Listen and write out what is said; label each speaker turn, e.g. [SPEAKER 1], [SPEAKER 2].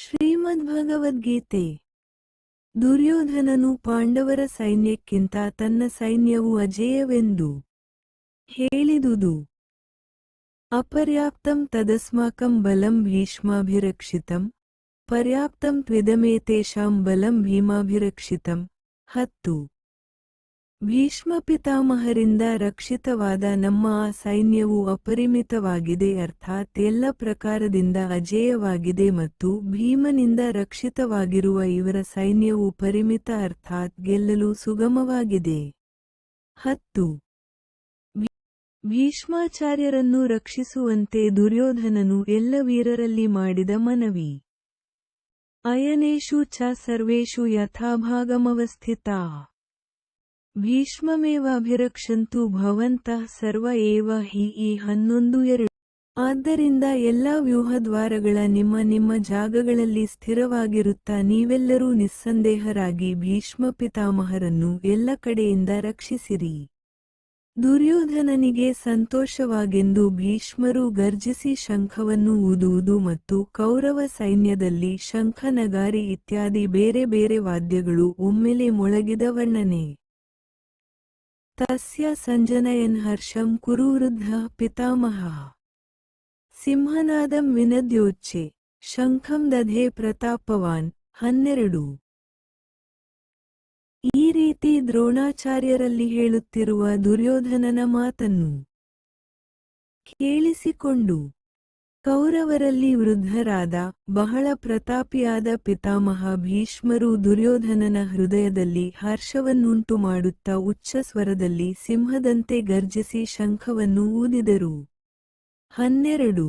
[SPEAKER 1] ಶ್ರೀಮದ್ಭಗವದ್ಗೀತೆ. ದುರ್ಯೋಧನನು ಪಾಂಡವರ ಸೈನ್ಯಕ್ಕಿಂತ ತನ್ನ ಸೈನ್ಯವು ಅಜೇಯವೆಂದು ಹೇಳಿದುದು. ಅಪರ್ಯಾಪ್ತಂ ತದಸ್ಮಾಕಂ ಬಲಂ ಭೀಷ್ಮಾಭಿರಕ್ಷಿತಂ, ಪರ್ಯಾಪ್ತಂ ತ್ವಿದಮೇತೇಷಾಂ ಬಲಂ ಭೀಮಾಭಿರಕ್ಷಿತಂ. ಹತ್ತು. ಭೀಷ್ಮ ಪಿತಾಮಹರಿಂದ ರಕ್ಷಿತವಾದ ನಮ್ಮ ಆ ಸೈನ್ಯವು ಅಪರಿಮಿತವಾಗಿದೆ ಅರ್ಥಾತ್ ಎಲ್ಲ ಪ್ರಕಾರದಿಂದ ಅಜೇಯವಾಗಿದೆ ಮತ್ತು ಭೀಮನಿಂದ ರಕ್ಷಿತವಾಗಿರುವ ಇವರ ಸೈನ್ಯವು ಪರಿಮಿತ ಅರ್ಥಾತ್ ಗೆಲ್ಲಲು ಸುಗಮವಾಗಿದೆ. ಹತ್ತು. ಭೀಷ್ಮಾಚಾರ್ಯರನ್ನು ರಕ್ಷಿಸುವಂತೆ ದುರ್ಯೋಧನನು ಎಲ್ಲ ವೀರರಲ್ಲಿ ಮಾಡಿದ ಮನವಿ. ಅಯನೇಶು ಚ ಸರ್ವೇಷು ಯಥಾಭಾಗಮವಸ್ಥಿತಾ. ಭೀಷ್ಮಮೇವಾಭಿರಕ್ಷಂತು ಭವಂತಃ ಸರ್ವ ಏವ ಹಿ ಈ ಹನ್ನೊಂದು ಎರಡು. ಆದ್ದರಿಂದ ಎಲ್ಲಾ ವ್ಯೂಹದ್ವಾರಗಳ ನಿಮ್ಮ ನಿಮ್ಮ ಜಾಗಗಳಲ್ಲಿ ಸ್ಥಿರವಾಗಿರುತ್ತಾ ನೀವೆಲ್ಲರೂ ನಿಸ್ಸಂದೇಹರಾಗಿ ಭೀಷ್ಮ ಪಿತಾಮಹರನ್ನು ಎಲ್ಲ ಕಡೆಯಿಂದ ರಕ್ಷಿಸಿರಿ. ದುರ್ಯೋಧನನಿಗೆ ಸಂತೋಷವಾಗೆಂದು ಭೀಷ್ಮರು ಗರ್ಜಿಸಿ ಶಂಖವನ್ನು ಊದುವುದು ಮತ್ತು ಕೌರವ ಸೈನ್ಯದಲ್ಲಿ ಶಂಖನಗಾರಿ ಇತ್ಯಾದಿ ಬೇರೆ ಬೇರೆ ವಾದ್ಯಗಳು ಒಮ್ಮೆಲೆ ಮೊಳಗಿದ ವರ್ಣನೆ. ತಸ್ಯ ಸಂಜನಯನ್ ಹರ್ಷಂ ಕುರುವೃದ್ಧ ಪಿತಾಮಹ. ಸಿಂಹನಾದಂ ವಿನದ್ಯೋಚ್ಚೆ ಶಂಖಂ ದಧೆ ಪ್ರತಾಪವಾನ್. ಹನ್ನೆರಡು. ಈ ರೀತಿ ದ್ರೋಣಾಚಾರ್ಯರಲ್ಲಿ ಹೇಳುತ್ತಿರುವ ದುರ್ಯೋಧನನ ಮಾತನ್ನು ಕೇಳಿಸಿಕೊಂಡು ಕೌರವರಲ್ಲಿ ವೃದ್ಧರಾದ ಬಹಳ ಪ್ರತಾಪಿಯಾದ ಪಿತಾಮಹ ಭೀಷ್ಮರು ದುರ್ಯೋಧನನ ಹೃದಯದಲ್ಲಿ ಹರ್ಷವನ್ನುಂಟು ಮಾಡುತ್ತಾ ಉಚ್ಚ ಸ್ವರದಲ್ಲಿ ಸಿಂಹದಂತೆ ಗರ್ಜಿಸಿ ಶಂಖವನ್ನು ಊದಿದರು. ಹನ್ನೆರಡು